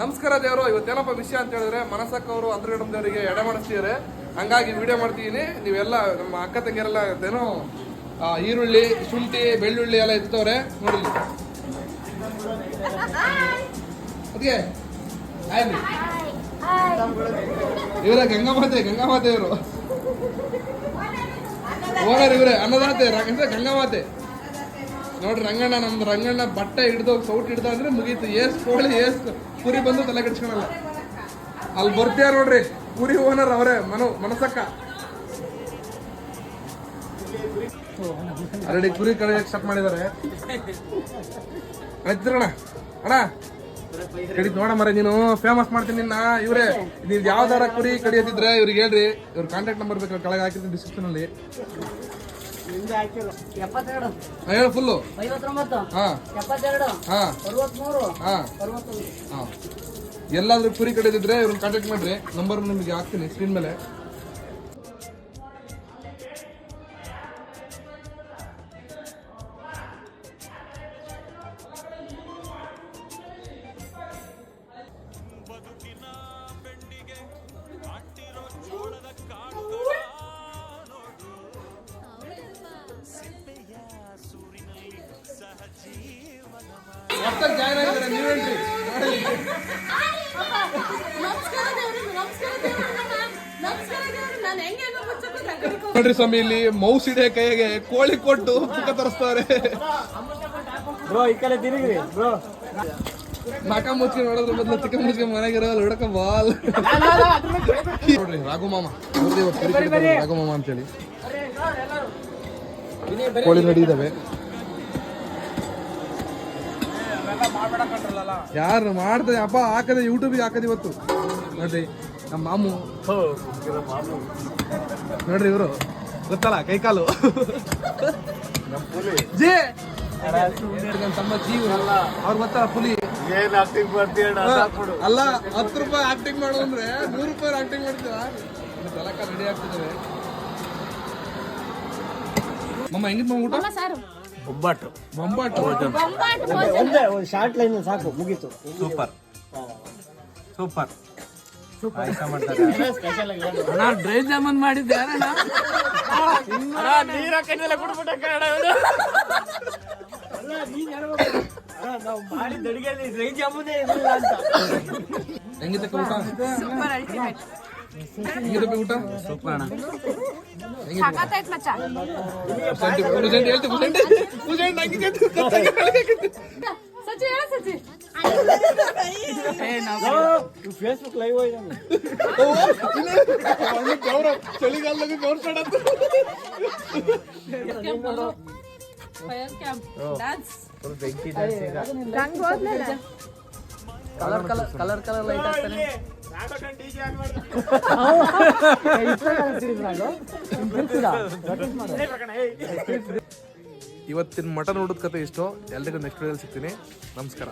ನಮಸ್ಕಾರ ದೇವರು, ಇವತ್ತೇನಪ್ಪ ವಿಷಯ ಅಂತ ಹೇಳಿದ್ರೆ ಮನಸಕ್ಕವರು ಅಂತರ್ಗಡಂ ದೇವರಿಗೆ ಎಡೆ ಮಾಡಿಸ್ತಿದ್ದಾರೆ. ಹಂಗಾಗಿ ವಿಡಿಯೋ ಮಾಡ್ತಿದ್ದೀನಿ. ನೀವೆಲ್ಲ ನಮ್ಮ ಅಕ್ಕ ತಂಗಿಯರೆಲ್ಲ ಏನೋ ಈರುಳ್ಳಿ, ಶುಂಠಿ, ಬೆಳ್ಳುಳ್ಳಿ ಎಲ್ಲ ಇರ್ತವ್ರೆ ನೋಡಿ ಅದಕ್ಕೆ ಮಾತೆ ಗಂಗಾಮಾತೆ ಗಂಗಾಮಾತೆ ಇವರು. ಓನರ್ ಇವ್ರೆ, ಅನ್ನದಾತೆ ಗಂಗಾ ಮಾತೆ ಗಂಗಾಮಾತೆ. ನೋಡ್ರಿ ರಂಗಣ್ಣ, ನಮ್ದು ರಂಗಣ್ಣ ಬಟ್ಟೆ ಹಿಡ್ದು ಸೌಟ್ ಹಿಡ್ದ ಅಂದ್ರೆ ಮುಗೀತು. ಏಸ್ ಕೋಳಿ, ಏಸ್ ಕುರಿ ಬಂದು ತಲೆ ಕಟ್ಸ್ಕೊಳಲ್ಲ ಅಲ್ಲಿ ಬರ್ತೀಯ ನೋಡ್ರಿ. ಕುರಿ ಓನರ್ ಅವರೇ, ಮನು, ಮನಸಕ್ಕ. ಆಲ್ರೆಡಿ ಕುರಿ ಕಡೆ ಸ್ಟಾರ್ಟ್ ಮಾಡಿದ್ದಾರೆ. ಅಣ್ಣ ಅಣ್ಣ. ಕಡಿದ್ ನೋಡ ಮರ ನೀನು ಫೇಮಸ್ ಮಾಡ್ತೀನಿ ನಿನ್ನ, ಇವ್ರೆ. ನೀವ್ ಯಾವ್ದಾರ ಕುರಿ ಕಡಿಯೋದಿದ್ರೆ ಇವ್ರಿಗೆ ಹೇಳ್ರಿ. ಇವ್ರ ಕಾಂಟ್ಯಾಕ್ಟ್ ನಂಬರ್ ಬೇಕು ಕೆಳಗೆ ಹಾಕಿದ್ರೆ ಡಿಸ್ಕ್ರಿಪ್ಷನ್ ಅಲ್ಲಿ. ಹೇಳು ಫುಲ್ಲು ಐವತ್ತೊಂಬತ್ತು. ಎಪ್ಪತ್ತೆರಡು. ಅರವತ್ಮೂರು. ಎಲ್ಲಾದ್ರೂ ಕುರಿ ಕಡೆದಿದ್ರೆ ಇವ್ರನ್ನ ಕಾಂಟ್ಯಾಕ್ಟ್ ಮಾಡ್ರಿ. ನಂಬರ್ ನಿಮಗೆ ಹಾಕ್ತೀನಿ ಸ್ಕ್ರೀನ್ ಮೇಲೆ. ನೋಡ್ರಿ ಸ್ವಾಮಿ ಇಲ್ಲಿ ಮೌಸ್ ಹಿಡಿಯ ಕೈಗೆ ಕೋಳಿ ಕೊಟ್ಟು ಪುಕ್ಕ ತರಿಸ್ತಾರೆ. ಬ್ರೋ ಈ ಕಡೆ ತಿರುಗ್ರಿ ಬ್ರೋ. ನಾಕ ಮುಚ್ಕೊಂಡು ನೋಡೋದ್ರ ಬದಲು ಚಿಕ್ಕ ಮುಚ್ಚಿ ಮನೆಗಿರೋ ಹುಡಕ ಬಾಲ್. ನೋಡ್ರಿ ರಾಘು ಮಾಮ. ರಾಘು ಮಾಮ ಅಂತೇಳಿ. ಕೋಳಿ ನಡಿ ಯಾರು ಮಾಡ್ತಾರೆ ಹಬ್ಬ ಹಾಕದೆ ಯೂಟ್ಯೂಬಿಗೆ ಹಾಕದೆ ಇವತ್ತು. ನೋಡ್ರಿ ನಮ್ಮ ಮಾಮು. ನೋಡ್ರಿ ಇವರು. ಗೊತ್ತಲ್ಲ ಕೈಕಾಲು. ಜೇ! ತಮ್ಮ ಜೀವ ಅವ್ರು ಗೊತ್ತಲ್ಲ ಪುಲಿ. ಏನ್ ಆಕ್ಟಿಂಗ್ ಮಾಡ್ತೀಯ ಅಲ್ಲ ಹತ್ತು ರೂಪಾಯಿ ಆಕ್ಟಿಂಗ್ ಮಾಡು ಅಂದ್ರೆ ನೂರು ರೂಪಾಯಿ ಆಕ್ಟಿಂಗ್ ಮಾಡ್ತೀವ ತಲಕ ರೆಡಿ ಆಗ್ತಿದ್ದಾರೆ ಮಮ್ಮ ಹೆಂಗಿದ್ ಮಮ್ಮ ಊಟ? ಸಾರು. ಒಬ್ಬಟ್ಟು ಬೊಂಬಾಟು. ಬೊಂಬಾಟ್ ಭೋಜನ. ಒಂದೇ ಒಂದು ಶಾರ್ಟ್ ಲೈನ್ ಸಾಕು ಮುಗೀತು. ಸೂಪರ್. ಸೂಪರ್. ಡ್ರೈ ಜಾಮೂನ್ ಮಾಡಿದ್ದೆ ನೀರ ಕಣ್ಣೆಲ್ಲ ಕುಡ್ಬಿಟ್ಟ ಕನ್ನಡ ನಾವು ಮಾಡಿದ ಅಡಿಗೆಯಲ್ಲಿ ಡ್ರೈ ಜಾಮೂನೇ ಇರಲಿಲ್ಲ ಅಂತ ಊಟ ಊಟ? ಸೂಪರ್ ಅಣ್ಣ. ಸಖತ್ತಾಯ್ತ್ ಮಚ್ಚ. ಪರ್ಸೆಂಟ್ ಪರ್ಸೆಂಟ್ ಹೇಳ್ತಿ ಪರ್ಸೆಂಟ್ ಪರ್ಸೆಂಟ್ ಹಂಗಿದೆ ಸಚ್ಚಿ ಹೇಳು ಸಚ್ಚಿ. ಫೇಸ್ಬುಕ್ ಲೈವ್ ಇದ್ದಾನೆ ಚಳಿಗಾಲದಾಗ ಗೌರ್ಸಡಂತ Fire camp. Dance. Colour colour colour colour light ಹಾಕ್ತಾನೆ ಇವತ್ತಿನ ಮಟನ್ ನೋಡೋದ್ ಕತೆ ಇಷ್ಟು ಎಲ್ರಿಗೂ ನೆಕ್ಸ್ಟ್ ಸಿಗ್ತೀನಿ. ನಮಸ್ಕಾರ.